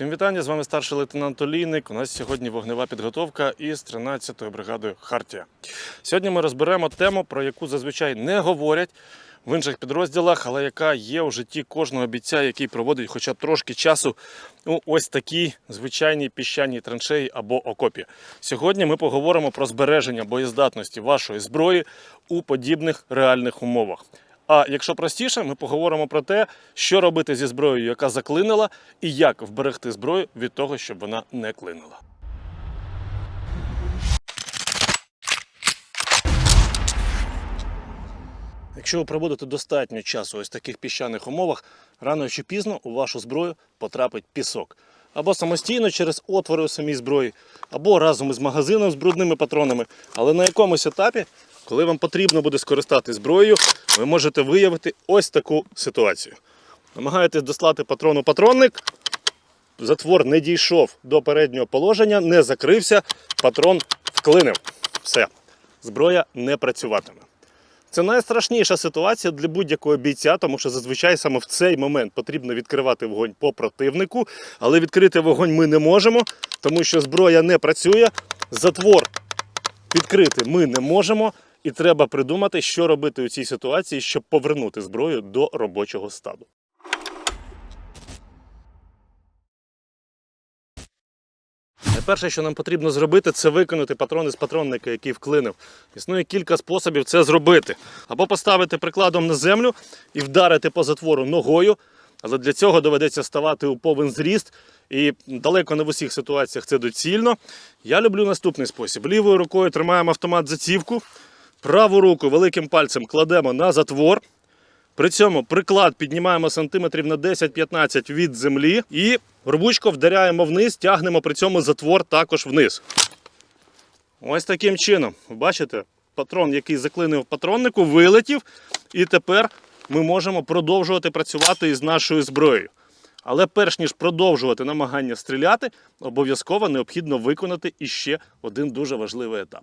Всім вітання, з вами старший лейтенант Олійник. У нас сьогодні вогнева підготовка із 13-ї бригадою Хартія. Сьогодні ми розберемо тему, про яку зазвичай не говорять в інших підрозділах, але яка є у житті кожного бійця, який проводить хоча б трошки часу у ось такій звичайній піщаній траншеї або окопі. Сьогодні ми поговоримо про збереження боєздатності вашої зброї у подібних реальних умовах. А якщо простіше, ми поговоримо про те, що робити зі зброєю, яка заклинила, і як вберегти зброю від того, щоб вона не клинила. Якщо ви проводите достатньо часу ось таких піщаних умовах, рано чи пізно у вашу зброю потрапить пісок. Або самостійно через отвори у самій зброї, або разом із магазином з брудними патронами. Але на якомусь етапі, коли вам потрібно буде скористатися зброєю, ви можете виявити ось таку ситуацію. Намагаєтесь дослати патрон у патронник, затвор не дійшов до переднього положення, не закрився, патрон вклинив. Все, зброя не працюватиме. Це найстрашніша ситуація для будь-якого бійця, тому що зазвичай саме в цей момент потрібно відкривати вогонь по противнику, але відкрити вогонь ми не можемо, тому що зброя не працює, затвор відкрити ми не можемо, і треба придумати, що робити у цій ситуації, щоб повернути зброю до робочого стану. Найперше, що нам потрібно зробити, це виконати патрони з патронника, який вклинив. Існує кілька способів це зробити. Або поставити прикладом на землю і вдарити по затвору ногою, але для цього доведеться ставати у повен зріст, і далеко не в усіх ситуаціях це доцільно. Я люблю наступний спосіб: лівою рукою тримаємо автомат зацівку, праву руку великим пальцем кладемо на затвор. При цьому приклад піднімаємо сантиметрів на 10-15 від землі і рубучко вдаряємо вниз, тягнемо при цьому затвор також вниз. Ось таким чином. Бачите, патрон, який заклинив патроннику, вилетів, і тепер ми можемо продовжувати працювати із нашою зброєю. Але перш ніж продовжувати намагання стріляти, обов'язково необхідно виконати іще один дуже важливий етап.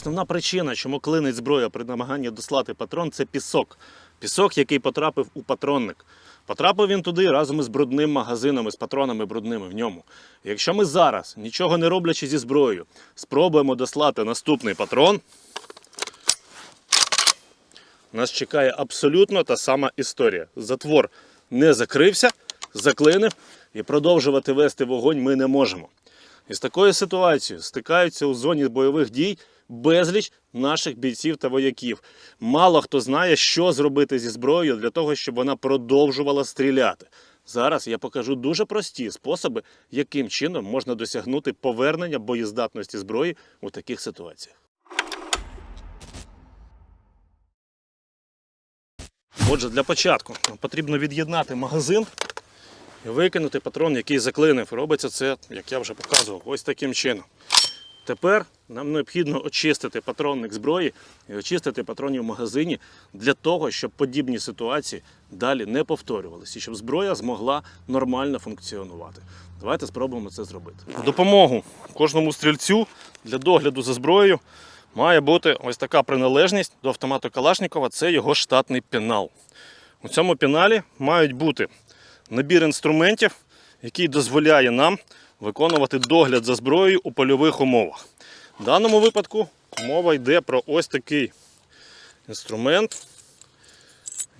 Основна причина, чому клинить зброя при намаганні дослати патрон, це пісок. Пісок, який потрапив у патронник. Потрапив він туди разом із брудним магазином, із патронами брудними в ньому. Якщо ми зараз, нічого не роблячи зі зброєю, спробуємо дослати наступний патрон, нас чекає абсолютно та сама історія. Затвор не закрився, заклинив, і продовжувати вести вогонь ми не можемо. І з такою ситуацією стикаються у зоні бойових дій безліч наших бійців та вояків. Мало хто знає, що зробити зі зброєю для того, щоб вона продовжувала стріляти. Зараз я покажу дуже прості способи, яким чином можна досягнути повернення боєздатності зброї у таких ситуаціях. Отже, для початку нам потрібно від'єднати магазин і викинути патрон, який заклинив. Робиться це, як я вже показував, ось таким чином. Тепер нам необхідно очистити патронник зброї і очистити патронів в магазині для того, щоб подібні ситуації далі не повторювалися і щоб зброя змогла нормально функціонувати. Давайте спробуємо це зробити. Допомогу кожному стрільцю для догляду за зброєю має бути ось така приналежність до автомату Калашникова це його штатний пенал. У цьому пеналі мають бути набір інструментів, який дозволяє нам виконувати догляд за зброєю у польових умовах. В даному випадку мова йде про ось такий інструмент,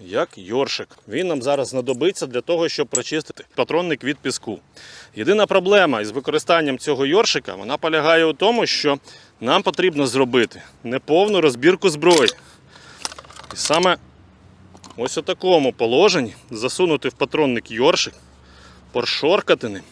як йоршик. Він нам зараз знадобиться для того, щоб прочистити патронник від піску. Єдина проблема із використанням цього йоршика вона полягає у тому, що нам потрібно зробити неповну розбірку зброї. І саме ось у такому положенні засунути в патронник йоршик, поршоркати ним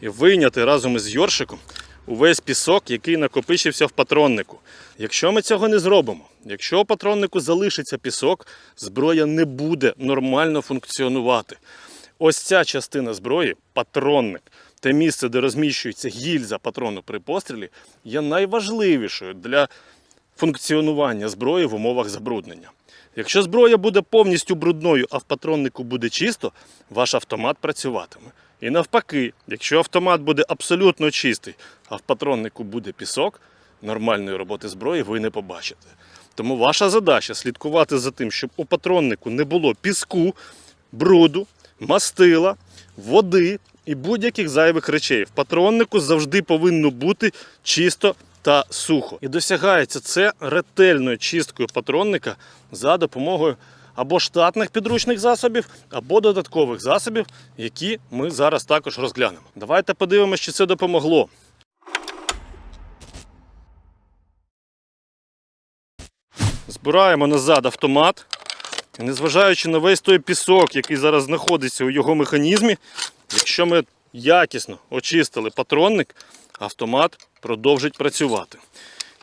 і вийняти разом із йоршиком увесь пісок, який накопичився в патроннику. Якщо ми цього не зробимо, якщо у патроннику залишиться пісок, зброя не буде нормально функціонувати. Ось ця частина зброї, патронник, те місце, де розміщується гільза патрону при пострілі, є найважливішою для функціонування зброї в умовах забруднення. Якщо зброя буде повністю брудною, а в патроннику буде чисто, ваш автомат працюватиме. І навпаки, якщо автомат буде абсолютно чистий, а в патроннику буде пісок, нормальної роботи зброї ви не побачите. Тому ваша задача слідкувати за тим, щоб у патроннику не було піску, бруду, мастила, води і будь-яких зайвих речей. В патроннику завжди повинно бути чисто та сухо. І досягається це ретельною чисткою патронника за допомогою або штатних підручних засобів, або додаткових засобів, які ми зараз також розглянемо. Давайте подивимося, чи це допомогло. Збираємо назад автомат. Незважаючи на весь той пісок, який зараз знаходиться у його механізмі, якщо ми якісно очистили патронник, автомат продовжить працювати.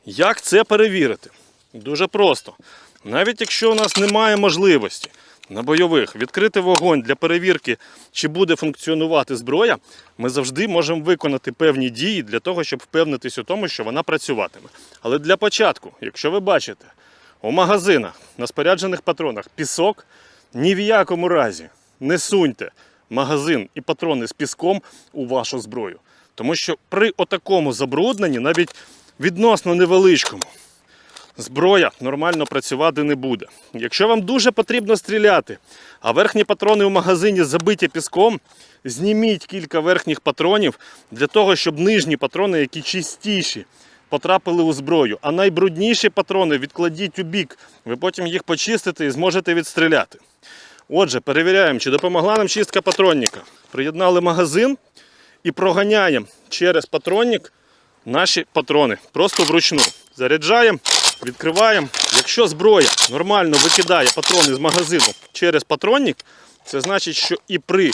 Як це перевірити? Дуже просто. Навіть якщо у нас немає можливості на бойових відкрити вогонь для перевірки, чи буде функціонувати зброя, ми завжди можемо виконати певні дії для того, щоб впевнитись у тому, що вона працюватиме. Але для початку, якщо ви бачите у магазинах на споряджених патронах пісок, ні в якому разі не суньте магазин і патрони з піском у вашу зброю. Тому що при отакому забрудненні, навіть відносно невеличкому, зброя нормально працювати не буде. Якщо вам дуже потрібно стріляти, а верхні патрони в магазині забиті піском, зніміть кілька верхніх патронів для того, щоб нижні патрони, які чистіші, потрапили у зброю. А найбрудніші патрони відкладіть у бік. Ви потім їх почистите і зможете відстріляти. Отже, перевіряємо, чи допомогла нам чистка патронника. Приєднали магазин і проганяємо через патронник наші патрони. Просто вручну. Заряджаємо, відкриваємо. Якщо зброя нормально викидає патрони з магазину через патронник, це значить, що і при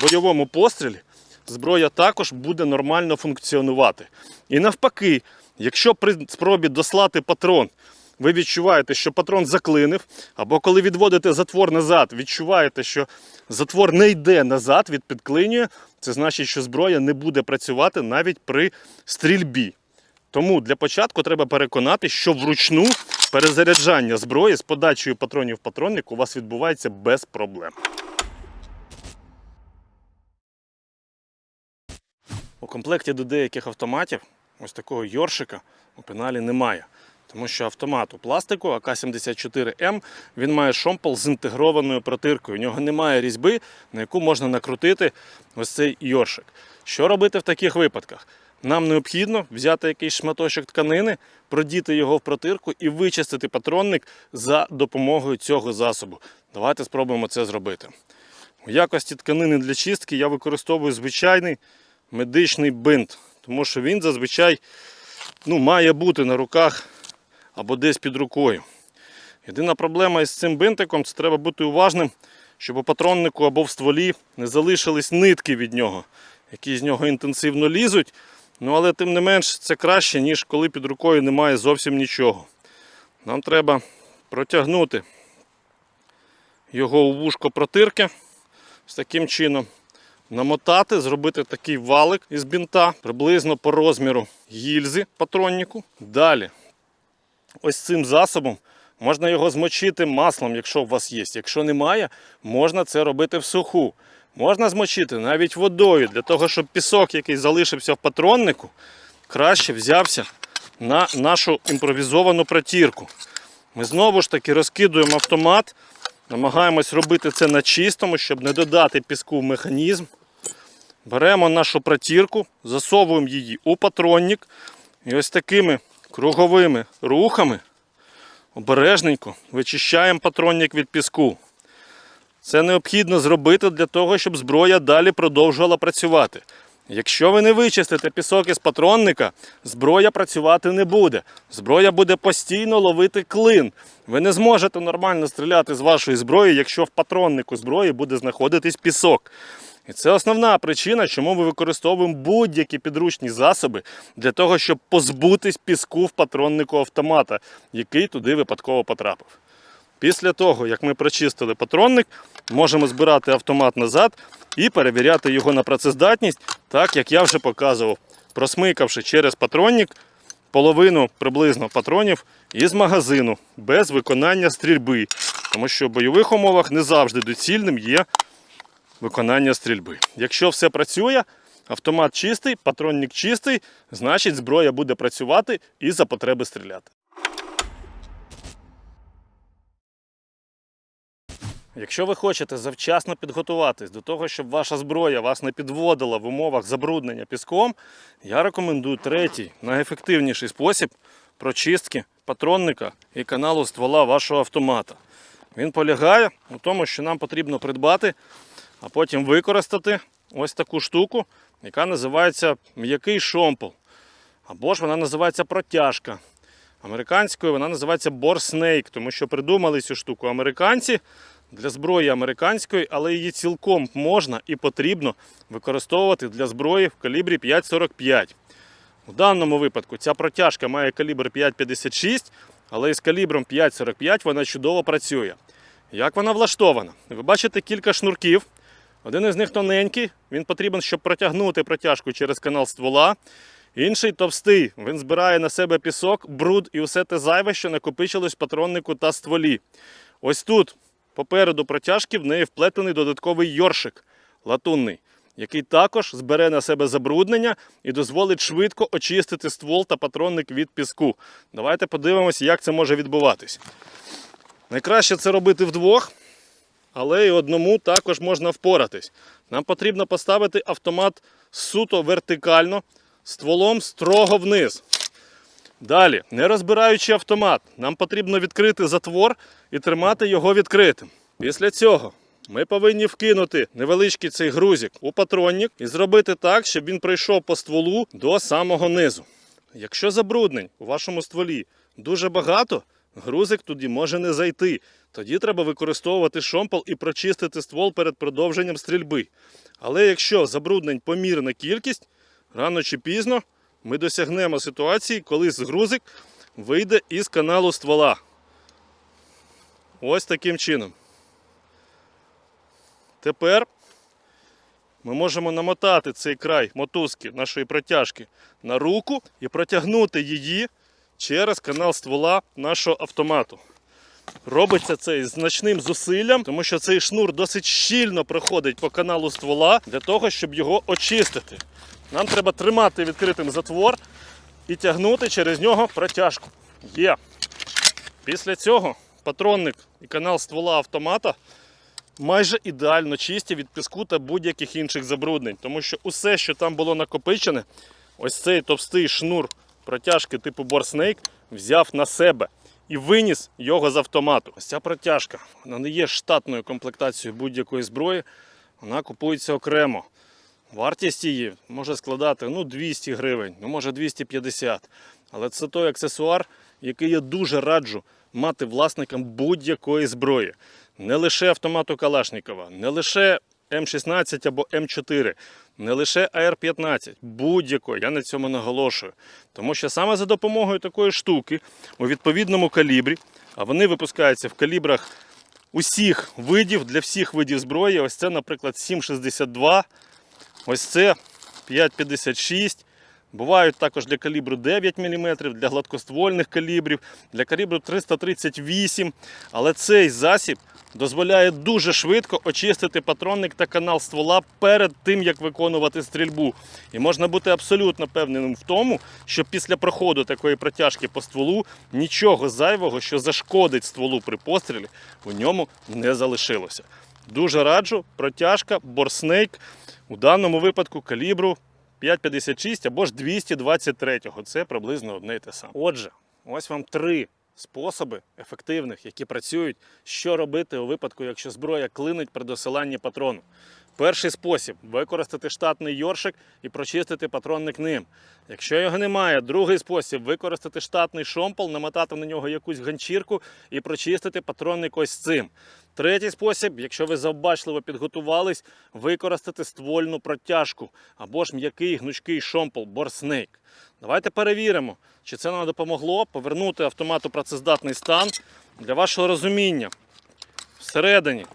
бойовому пострілі зброя також буде нормально функціонувати. І навпаки, якщо при спробі дослати патрон ви відчуваєте, що патрон заклинив, або коли відводите затвор назад, відчуваєте, що затвор не йде назад, від підклинює, це значить, що зброя не буде працювати навіть при стрільбі. Тому для початку треба переконати, що вручну перезаряджання зброї з подачею патронів в патронник у вас відбувається без проблем. У комплекті до деяких автоматів ось такого йоршика у пеналі немає. Тому що автомат у пластику АК-74М він має шомпол з інтегрованою протиркою. У нього немає різьби, на яку можна накрутити ось цей йоршик. Що робити в таких випадках? Нам необхідно взяти якийсь шматочок тканини, продіти його в протирку і вичистити патронник за допомогою цього засобу. Давайте спробуємо це зробити. У якості тканини для чистки я використовую звичайний медичний бинт, тому що він зазвичай ну, має бути на руках або десь під рукою. Єдина проблема із цим бинтиком це треба бути уважним, щоб у патроннику або в стволі не залишились нитки від нього, які з нього інтенсивно лізуть. Ну, але тим не менш це краще, ніж коли під рукою немає зовсім нічого. Нам треба протягнути його у вушко протирки з таким чином. Намотати, зробити такий валик із бінта приблизно по розміру гільзи патроннику. Далі ось цим засобом. Можна його змочити маслом, якщо у вас є. Якщо немає, можна це робити в суху. Можна змочити навіть водою, для того, щоб пісок, який залишився в патроннику, краще взявся на нашу імпровізовану протірку. Ми знову ж таки розкидуємо автомат, намагаємось робити це на чистому, щоб не додати піску в механізм. Беремо нашу протірку, засовуємо її у патронник і ось такими круговими рухами обережненько вичищаємо патронник від піску. Це необхідно зробити для того, щоб зброя далі продовжувала працювати. Якщо ви не вичистите пісок із патронника, зброя працювати не буде. Зброя буде постійно ловити клин. Ви не зможете нормально стріляти з вашої зброї, якщо в патроннику зброї буде знаходитись пісок. І це основна причина, чому ми використовуємо будь-які підручні засоби для того, щоб позбутись піску в патроннику автомата, який туди випадково потрапив. Після того, як ми прочистили патронник, можемо збирати автомат назад і перевіряти його на працездатність, так як я вже показував, просмикавши через патронник половину приблизно патронів із магазину без виконання стрільби. Тому що в бойових умовах не завжди доцільним є виконання стрільби. Якщо все працює, автомат чистий, патронник чистий, значить зброя буде працювати і за потреби стріляти. Якщо ви хочете завчасно підготуватись до того, щоб ваша зброя вас не підводила в умовах забруднення піском, я рекомендую третій, найефективніший спосіб прочистки патронника і каналу ствола вашого автомата. Він полягає у тому, що нам потрібно придбати, а потім використати ось таку штуку, яка називається м'який шомпол. Або ж вона називається протяжка. Американською вона називається борснейк, тому що придумали цю штуку американці для зброї американської, але її цілком можна і потрібно використовувати для зброї в калібрі 5,45. У даному випадку ця протяжка має калібр 5,56, але із калібром 5,45 вона чудово працює. Як вона влаштована? Ви бачите кілька шнурків. Один із них тоненький, він потрібен, щоб протягнути протяжку через канал ствола. Інший товстий, він збирає на себе пісок, бруд і усе те зайве, що накопичилось в патроннику та стволі. Ось тут, попереду протяжки, в неї вплетений додатковий йоршик латунний, який також збере на себе забруднення і дозволить швидко очистити ствол та патронник від піску. Давайте подивимося, як це може відбуватись. Найкраще це робити вдвох, але і одному також можна впоратись. Нам потрібно поставити автомат суто вертикально, стволом строго вниз. Далі, не розбираючи автомат, нам потрібно відкрити затвор і тримати його відкритим. Після цього ми повинні вкинути невеличкий цей грузик у патронник і зробити так, щоб він прийшов по стволу до самого низу. Якщо забруднень у вашому стволі дуже багато, грузик туди може не зайти. Тоді треба використовувати шомпол і прочистити ствол перед продовженням стрільби. Але якщо забруднень помірна кількість, рано чи пізно ми досягнемо ситуації, коли грузик вийде із каналу ствола. Ось таким чином. Тепер ми можемо намотати цей край мотузки нашої протяжки на руку і протягнути її через канал ствола нашого автомату. Робиться це із значним зусиллям, тому що цей шнур досить щільно проходить по каналу ствола для того, щоб його очистити. Нам треба тримати відкритим затвор і тягнути через нього протяжку. Є. Після цього патронник і канал ствола автомата майже ідеально чисті від піску та будь-яких інших забруднень, тому що усе, що там було накопичене, ось цей товстий шнур протяжки типу Борснейк взяв на себе і виніс його з автомату. Ось ця протяжка вона не є штатною комплектацією будь-якої зброї, вона купується окремо. Вартість її може складати ну, 200 гривень, ну може 250. Але це той аксесуар, який я дуже раджу мати власникам будь-якої зброї. Не лише автомату Калашникова, не лише М16 або М4, не лише АР-15, будь-якої, я на цьому наголошую. Тому що саме за допомогою такої штуки у відповідному калібрі, а вони випускаються в калібрах усіх видів для всіх видів зброї. Ось це, наприклад, 7,62. Ось це 5,56. Бувають також для калібру 9 мм, для гладкоствольних калібрів, для калібру 338. Але цей засіб дозволяє дуже швидко очистити патронник та канал ствола перед тим, як виконувати стрільбу. І можна бути абсолютно певним в тому, що після проходу такої протяжки по стволу нічого зайвого, що зашкодить стволу при пострілі, у ньому не залишилося. Дуже раджу протяжка Борснейк у даному випадку калібру 5,56 або ж 223. Це приблизно одне і те саме. Отже, ось вам три способи ефективних, які працюють, що робити у випадку, якщо зброя клинить при досиланні патрону. Перший спосіб використати штатний йоршик і прочистити патронник ним. Якщо його немає, другий спосіб використати штатний шомпол, намотати на нього якусь ганчірку і прочистити патронник ось цим. Третій спосіб, якщо ви завбачливо підготувались, використати ствольну протяжку або ж м'який гнучкий шомпол борснейк. Давайте перевіримо, чи це нам допомогло повернути автомату працездатний стан для вашого розуміння. Всередині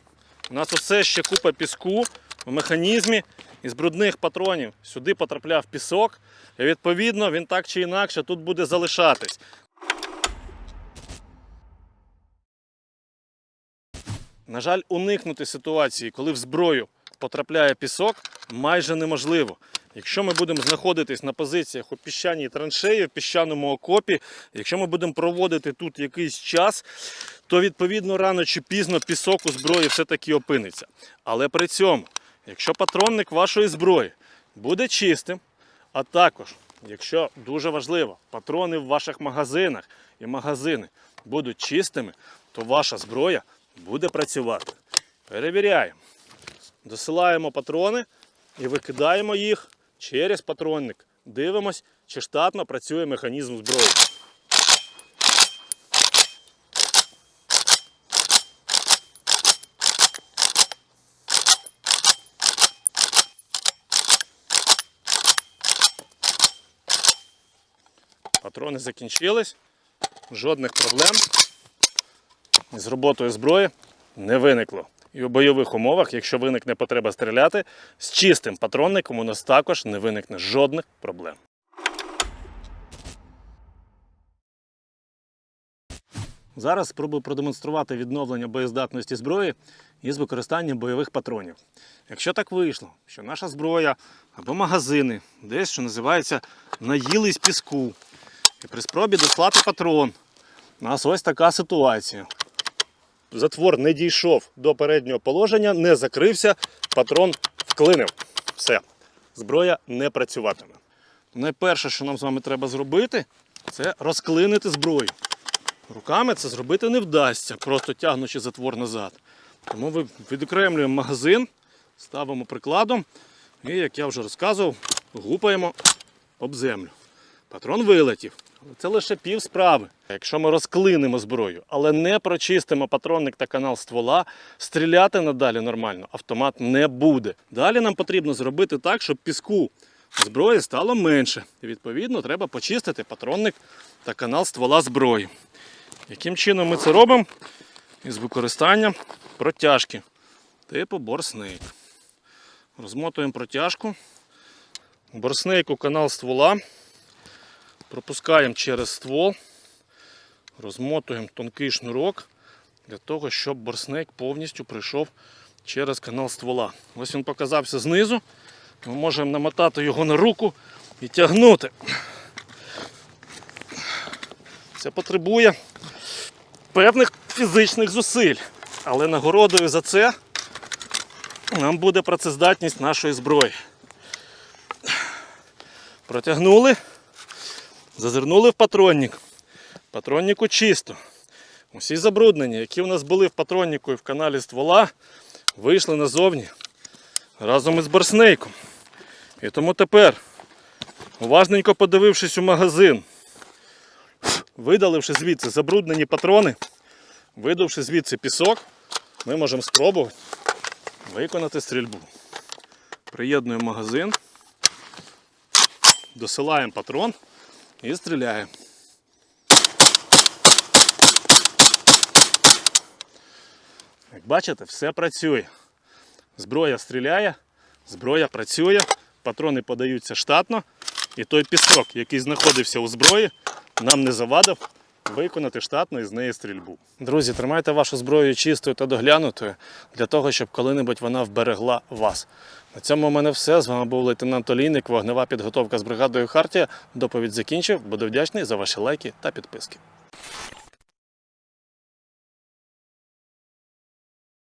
у нас усе ще купа піску в механізмі із брудних патронів. Сюди потрапляв пісок, і відповідно він так чи інакше тут буде залишатись. На жаль, уникнути ситуації, коли в зброю потрапляє пісок, майже неможливо. Якщо ми будемо знаходитись на позиціях у піщаній траншеї, в піщаному окопі, якщо ми будемо проводити тут якийсь час, то відповідно рано чи пізно пісок у зброї все-таки опиниться. Але при цьому, якщо патронник вашої зброї буде чистим, а також, якщо дуже важливо, патрони в ваших магазинах і магазини будуть чистими, то ваша зброя буде працювати. Перевіряємо. Досилаємо патрони і викидаємо їх через патронник. Дивимось, чи штатно працює механізм зброї. Патрони закінчились, жодних проблем з роботою зброї не виникло. І у бойових умовах, якщо виникне потреба стріляти, з чистим патронником у нас також не виникне жодних проблем. Зараз спробую продемонструвати відновлення боєздатності зброї із використанням бойових патронів. Якщо так вийшло, що наша зброя або магазини десь, що називається, наїлись піску, і при спробі дослати патрон, у нас ось така ситуація. Затвор не дійшов до переднього положення, не закрився, патрон вклинив. Все, зброя не працюватиме. Найперше, що нам з вами треба зробити, це розклинити зброю. Руками це зробити не вдасться, просто тягнучи затвор назад. Тому ви- відокремлюємо магазин, ставимо прикладом і, як я вже розказував, гупаємо об землю. Патрон вилетів. Це лише пів справи. Якщо ми розклинемо зброю, але не прочистимо патронник та канал ствола, стріляти надалі нормально автомат не буде. Далі нам потрібно зробити так, щоб піску зброї стало менше. І відповідно треба почистити патронник та канал ствола зброї. Яким чином ми це робимо? Із використанням протяжки типу борснейк. Розмотуємо протяжку. Борснейк у канал ствола. Пропускаємо через ствол, розмотуємо тонкий шнурок для того, щоб борснейк повністю прийшов через канал ствола. Ось він показався знизу. Ми можемо намотати його на руку і тягнути. Це потребує певних фізичних зусиль. Але нагородою за це нам буде працездатність нашої зброї. Протягнули. Зазирнули в патронник. Патроннику чисто. Усі забруднення, які у нас були в патроннику і в каналі ствола, вийшли назовні разом із борснейком. І тому тепер, уважненько подивившись у магазин, видаливши звідси забруднені патрони, видавши звідси пісок, ми можемо спробувати виконати стрільбу. Приєднуємо магазин, досилаємо патрон і стріляє. Як бачите, все працює. Зброя стріляє, зброя працює, патрони подаються штатно, і той пісок, який знаходився у зброї, нам не завадив виконати штатно із неї стрільбу. Друзі, тримайте вашу зброю чистою та доглянутою для того, щоб коли-небудь вона вберегла вас. На цьому у мене все. З вами був лейтенант Олійник, вогнева підготовка з бригадою Хартія. Доповідь закінчив. Буду вдячний за ваші лайки та підписки.